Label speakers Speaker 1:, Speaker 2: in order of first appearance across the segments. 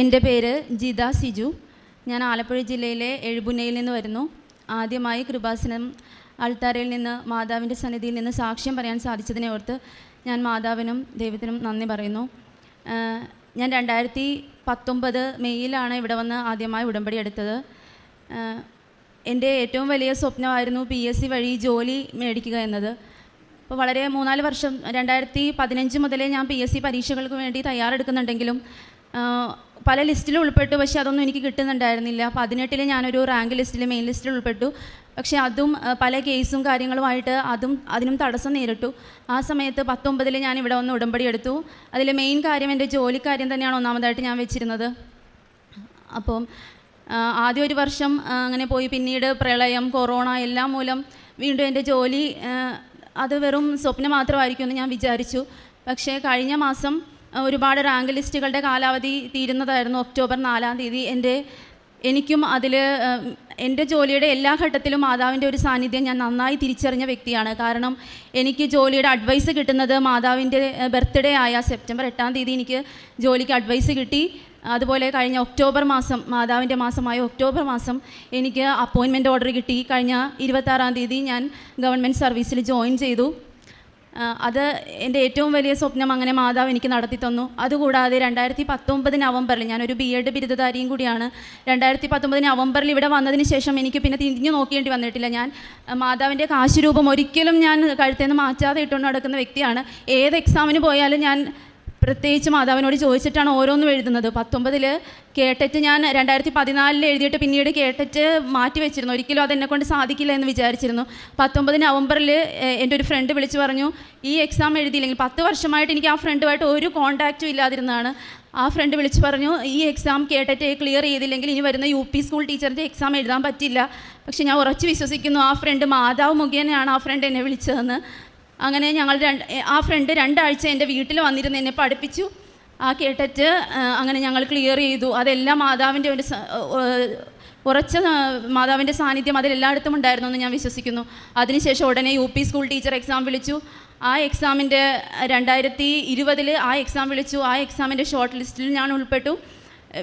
Speaker 1: എന്റെ പേര് ജിത സിജു. ഞാൻ ആലപ്പുഴ ജില്ലയിലെ എഴുപുന്നയിൽ നിന്ന് വരുന്നു. ആദ്യമായി കൃപാസനം അൾത്താരയിൽ നിന്ന് മാതാവിന്റെ സന്നിധിയിൽ നിന്ന് സാക്ഷ്യം പറയാൻ സാധിച്ചതിനെ ഓർത്ത് ഞാൻ മാതാവിനും ദൈവത്തിനും നന്ദി പറയുന്നു. ഞാൻ രണ്ടായിരത്തി പത്തൊമ്പത് മെയ്യിലാണ് ഇവിടെ വന്ന് ആദ്യമായി ഉടമ്പടി എടുത്തത്. എന്റെ ഏറ്റവും വലിയ സ്വപ്നമായിരുന്നു പി എസ് സി വഴി ജോലി മേടിക്കുക എന്നത്. അപ്പോൾ വളരെ മൂന്നാൽ വർഷം രണ്ടായിരത്തി പതിനഞ്ച് മുതലേ ഞാൻ പി എസ് സി പരീക്ഷകൾക്ക് വേണ്ടി തയ്യാറെടുക്കുന്നുണ്ടെങ്കിലും പല ലിസ്റ്റിലും ഉൾപ്പെട്ടു. പക്ഷേ അതൊന്നും എനിക്ക് കിട്ടുന്നുണ്ടായിരുന്നില്ല. പതിനെട്ടിൽ ഞാനൊരു റാങ്ക് ലിസ്റ്റിൽ മെയിൻ ലിസ്റ്റിൽ ഉൾപ്പെട്ടു. പക്ഷേ അതും പല കേസും കാര്യങ്ങളുമായിട്ട് അതും അതിനും തടസ്സം നേരിട്ടു. ആ സമയത്ത് പത്തൊമ്പതിൽ ഞാൻ ഇവിടെ ഒന്ന് ഉടമ്പടി എടുത്തു. അതിൽ മെയിൻ കാര്യം എന്റെ ജോലിക്കാര്യം തന്നെയാണ് ഒന്നാമതായിട്ട് ഞാൻ വെച്ചിരുന്നത്. അപ്പം ആദ്യ ഒരു വർഷം അങ്ങനെ പോയി. പിന്നീട് പ്രളയം കൊറോണ എല്ലാം മൂലം വീണ്ടും എന്റെ ജോലി അത് വെറും സ്വപ്നം മാത്രമായിരിക്കുമെന്ന് ഞാൻ വിചാരിച്ചു. പക്ഷേ കഴിഞ്ഞ മാസം ഒരുപാട് റാങ്ക് ലിസ്റ്റുകളുടെ കാലാവധി തീരുന്നതായിരുന്നു ഒക്ടോബർ നാലാം തീയതി. എന്റെ എനിക്കും അതിൽ എന്റെ ജോലിയുടെ എല്ലാ ഘട്ടത്തിലും മാതാവിന്റെ ഒരു സാന്നിധ്യം ഞാൻ നന്നായി തിരിച്ചറിഞ്ഞ വ്യക്തിയാണ്. കാരണം എനിക്ക് ജോലിയുടെ അഡ്വൈസ് കിട്ടുന്നത് മാതാവിന്റെ ബർത്ത്ഡേ ആയ സെപ്റ്റംബർ എട്ടാം തീയതി എനിക്ക് ജോലിക്ക് അഡ്വൈസ് കിട്ടി. അതുപോലെ കഴിഞ്ഞ ഒക്ടോബർ മാസം മാതാവിന്റെ മാസമായ ഒക്ടോബർ മാസം എനിക്ക് അപ്പോയിൻമെന്റ് ഓർഡർ കിട്ടി. കഴിഞ്ഞ ഇരുപത്താറാം തീയതി ഞാൻ ഗവൺമെന്റ് സർവീസിൽ ജോയിൻ ചെയ്തു. അത് എന്റെ ഏറ്റവും വലിയ സ്വപ്നം അങ്ങനെ മാതാവ് എനിക്ക് നടത്തി തന്നു. അതുകൂടാതെ രണ്ടായിരത്തി പത്തൊമ്പത് നവംബറിൽ ഞാനൊരു ബി എഡ് ബിരുദധാരിയും കൂടിയാണ്. രണ്ടായിരത്തി പത്തൊമ്പത് നവംബറിൽ ഇവിടെ വന്നതിന് ശേഷം എനിക്ക് പിന്നെ തിരിഞ്ഞു നോക്കേണ്ടി വന്നിട്ടില്ല. ഞാൻ മാതാവിന്റെ കാശുരൂപം ഒരിക്കലും ഞാൻ കഴുത്തേന്ന് മാറ്റാതെ ഇട്ടുകൊണ്ട് നടക്കുന്ന വ്യക്തിയാണ്. ഏത് എക്സാമിന് പോയാലും ഞാൻ പ്രത്യേകിച്ച് മാതാവിനോട് ചോദിച്ചിട്ടാണ് ഓരോന്നും എഴുതുന്നത്. പത്തൊമ്പതിൽ കേട്ടറ്റ് ഞാൻ രണ്ടായിരത്തി പതിനാലിൽ എഴുതിയിട്ട് പിന്നീട് കേട്ടറ്റ് മാറ്റി വെച്ചിരുന്നു. ഒരിക്കലും അതെന്നെ കൊണ്ട് സാധിക്കില്ല എന്ന് വിചാരിച്ചിരുന്നു. പത്തൊമ്പത് നവംബറിൽ എന്റെ ഒരു ഫ്രണ്ട് വിളിച്ച് പറഞ്ഞു ഈ എക്സാം എഴുതിയില്ലെങ്കിൽ പത്ത് വർഷമായിട്ട് എനിക്ക് ആ ഫ്രണ്ടുമായിട്ട് ഒരു കോൺടാക്റ്റും ഇല്ലാതിരുന്നതാണ്. ആ ഫ്രണ്ട് വിളിച്ച് പറഞ്ഞു ഈ എക്സാം കേട്ടിട്ട് ക്ലിയർ ചെയ്തില്ലെങ്കിൽ ഇനി വരുന്ന യു പി സ്കൂൾ ടീച്ചറിന്റെ എക്സാം എഴുതാൻ പറ്റില്ല. പക്ഷെ ഞാൻ ഉറച്ചു വിശ്വസിക്കുന്നു ആ ഫ്രണ്ട് മാതാവ് മുഖേനയാണ് ആ ഫ്രണ്ട് എന്നെ വിളിച്ചതെന്ന്. അങ്ങനെ ഞങ്ങൾ രണ്ട് ആ ഫ്രണ്ട് രണ്ടാഴ്ച എന്റെ വീട്ടിൽ വന്നിരുന്ന് എന്നെ പഠിപ്പിച്ചു. ആ കേട്ടിട്ട് അങ്ങനെ ഞങ്ങൾ ക്ലിയർ ചെയ്തു. അതെല്ലാം മാതാവിന്റെ ഒരു ഉറച്ച മാതാവിന്റെ സാന്നിധ്യം അതിലെല്ലായിടത്തും ഉണ്ടായിരുന്നു എന്ന് ഞാൻ വിശ്വസിക്കുന്നു. അതിനുശേഷം ഉടനെ U P school teacher exam വിളിച്ചു. ആ എക്സാമിന്റെ രണ്ടായിരത്തി ഇരുപതിൽ ആ എക്സാം വിളിച്ചു. ആ എക്സാമിന്റെ ഷോർട്ട് ലിസ്റ്റിൽ ഞാൻ ഉൾപ്പെട്ടു.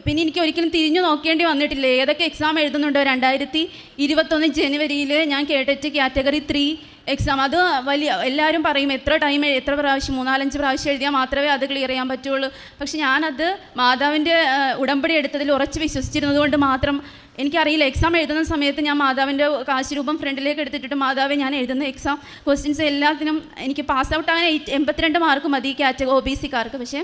Speaker 1: പിന്നെ എനിക്ക് ഒരിക്കലും തിരിഞ്ഞു നോക്കേണ്ടി വന്നിട്ടില്ല. ഏതൊക്കെ എക്സാം എഴുതുന്നുണ്ടോ? രണ്ടായിരത്തി ഇരുപത്തൊന്ന് ജനുവരിയിൽ ഞാൻ കേട്ടിട്ട് കാറ്റഗറി ത്രീ എക്സാം അത് വലിയ എല്ലാവരും പറയും എത്ര ടൈം എത്ര പ്രാവശ്യം മൂന്നാലഞ്ച് പ്രാവശ്യം എഴുതിയാൽ മാത്രമേ അത് ക്ലിയർ ചെയ്യാൻ പറ്റുള്ളൂ. പക്ഷെ ഞാനത് മാതാവിന്റെ ഉടമ്പടി എടുത്തതിൽ ഉറച്ച് വിശ്വസിച്ചിരുന്നത് കൊണ്ട് മാത്രം എനിക്കറിയില്ല. എക്സാം എഴുതുന്ന സമയത്ത് ഞാൻ മാതാവിന്റെ കാശുരൂപം ഫ്രണ്ടിലേക്ക് എടുത്തിട്ട് മാതാവെ ഞാൻ എഴുതുന്ന എക്സാം ക്വസ്റ്റ്യൻസ് എല്ലാത്തിനും എനിക്ക് പാസ് ഔട്ട് ആകാൻ എൺപത്തിരണ്ട് മാർക്ക് മതി കാറ്റഗറി ഒ ബി സിക്കാർക്ക് പക്ഷേ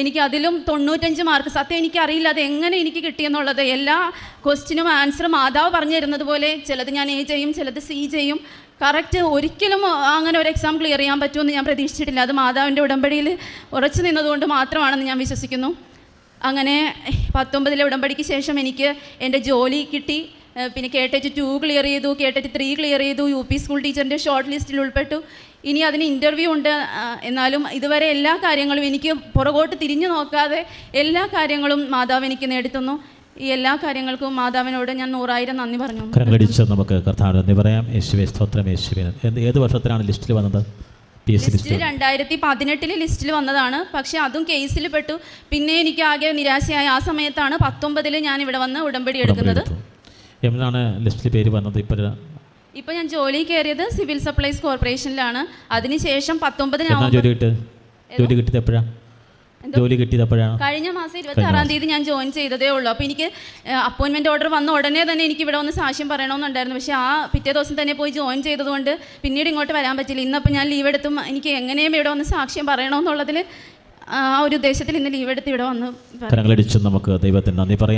Speaker 1: എനിക്ക് അതിലും തൊണ്ണൂറ്റഞ്ച് മാർക്ക് സത്യം എനിക്കറിയില്ല അത് എങ്ങനെ എനിക്ക് കിട്ടിയെന്നുള്ളത് എല്ലാ ക്വസ്റ്റിനും ആൻസറും മാതാവ് പറഞ്ഞു തരുന്നത് പോലെ ചിലത് ഞാൻ എ ചെയ്യും ചിലത് സി ചെയ്യും. കറക്റ്റ് ഒരിക്കലും അങ്ങനെ ഒരു എക്സാം ക്ലിയർ ചെയ്യാൻ പറ്റുമെന്ന് ഞാൻ പ്രതീക്ഷിച്ചിട്ടില്ല. അത് മാതാവിന്റെ ഉടമ്പടിയിൽ ഉറച്ചു നിന്നതുകൊണ്ട് മാത്രമാണെന്ന് ഞാൻ വിശ്വസിക്കുന്നു. അങ്ങനെ പത്തൊമ്പതിലെ ഉടമ്പടിക്ക് ശേഷം എനിക്ക് എന്റെ ജോലി കിട്ടി. പിന്നെ കെ കേട്ടറ്റ് ടു ക്ലിയർ ചെയ്തു കെ കേട്ടറ്റ് ത്രീ ക്ലിയർ ചെയ്തു യു പി സ്കൂൾ ടീച്ചറിന്റെ ഷോർട്ട് ലിസ്റ്റിൽ ഉൾപ്പെട്ടു. ഇനി അതിന് ഇന്റർവ്യൂ ഉണ്ട്. എന്നാലും ഇതുവരെ എല്ലാ കാര്യങ്ങളും എനിക്ക് പുറകോട്ട് തിരിഞ്ഞു നോക്കാതെ എല്ലാ കാര്യങ്ങളും മാതാവ് എനിക്ക് നേടിത്തന്നു. ഈ എല്ലാ കാര്യങ്ങൾക്കും മാതാവിനോട് ഞാൻ നൂറായിരം നന്ദി പറഞ്ഞു.
Speaker 2: കരങ്ങളടിച്ച് നമുക്ക് കർത്താവ് നന്ദി പറയാം. യേശുവെ സ്തോത്രം യേശുവിന് എന്ത് ഏത് വർഷത്തിലാണ് ലിസ്റ്റിൽ വന്നത്?
Speaker 1: ലിസ്റ്റിൽ
Speaker 2: ലിസ്റ്റ്
Speaker 1: രണ്ടായിരത്തി പതിനെട്ടിൽ ലിസ്റ്റിൽ. വന്നതാണ്. പക്ഷേ അതും കേസിൽ പെട്ടു. പിന്നെ എനിക്ക് ആകെ നിരാശയായി ആ സമയത്താണ് പത്തൊമ്പതിൽ ഞാൻ ഇവിടെ വന്ന് ഉടമ്പടി എടുക്കുന്നത്.
Speaker 2: എന്നാണ് ലിസ്റ്റിൽ പേര് വന്നത് ഇപ്പോൾ
Speaker 1: ഇപ്പൊ ഞാൻ ജോലി കയറിയത് സിവിൽ സപ്ലൈസ് കോർപ്പറേഷനിലാണ്. അതിനുശേഷം പത്തൊമ്പതിനാണ്
Speaker 2: ജോലി കിട്ടിയത്? എപ്പോഴാണ് ജോലി കിട്ടിയപ്പോഴാണ്
Speaker 1: കഴിഞ്ഞ മാസം ഇരുപത്തി ആറാം തീയതി ഞാൻ ജോയിൻ ചെയ്തതേ ഉള്ളൂ. അപ്പോൾ എനിക്ക് അപ്പോയിൻമെന്റ് ഓർഡർ വന്ന ഉടനെ തന്നെ എനിക്ക് ഇവിടെ ഒന്ന് സാക്ഷ്യം പറയണമെന്നുണ്ടായിരുന്നു. പക്ഷേ ആ പിറ്റേ ദിവസം തന്നെ പോയി ജോയിൻ ചെയ്തതുകൊണ്ട് പിന്നീട് ഇങ്ങോട്ട് വരാൻ പറ്റില്ല ഇന്നപ്പോൾ ഞാൻ ലീവ് എടുത്തും എനിക്ക് എങ്ങനെയും ഇവിടെ ഒന്ന് സാക്ഷ്യം പറയണമെന്നുള്ളതിൽ ആ ഒരു ഉദ്ദേശത്തിൽ ഇന്ന് ലീവ് എടുത്ത് ഇവിടെ വന്ന്
Speaker 2: കരങ്ങളടിച്ച് നമുക്ക് ദൈവത്തിന് നന്ദി പറയാം.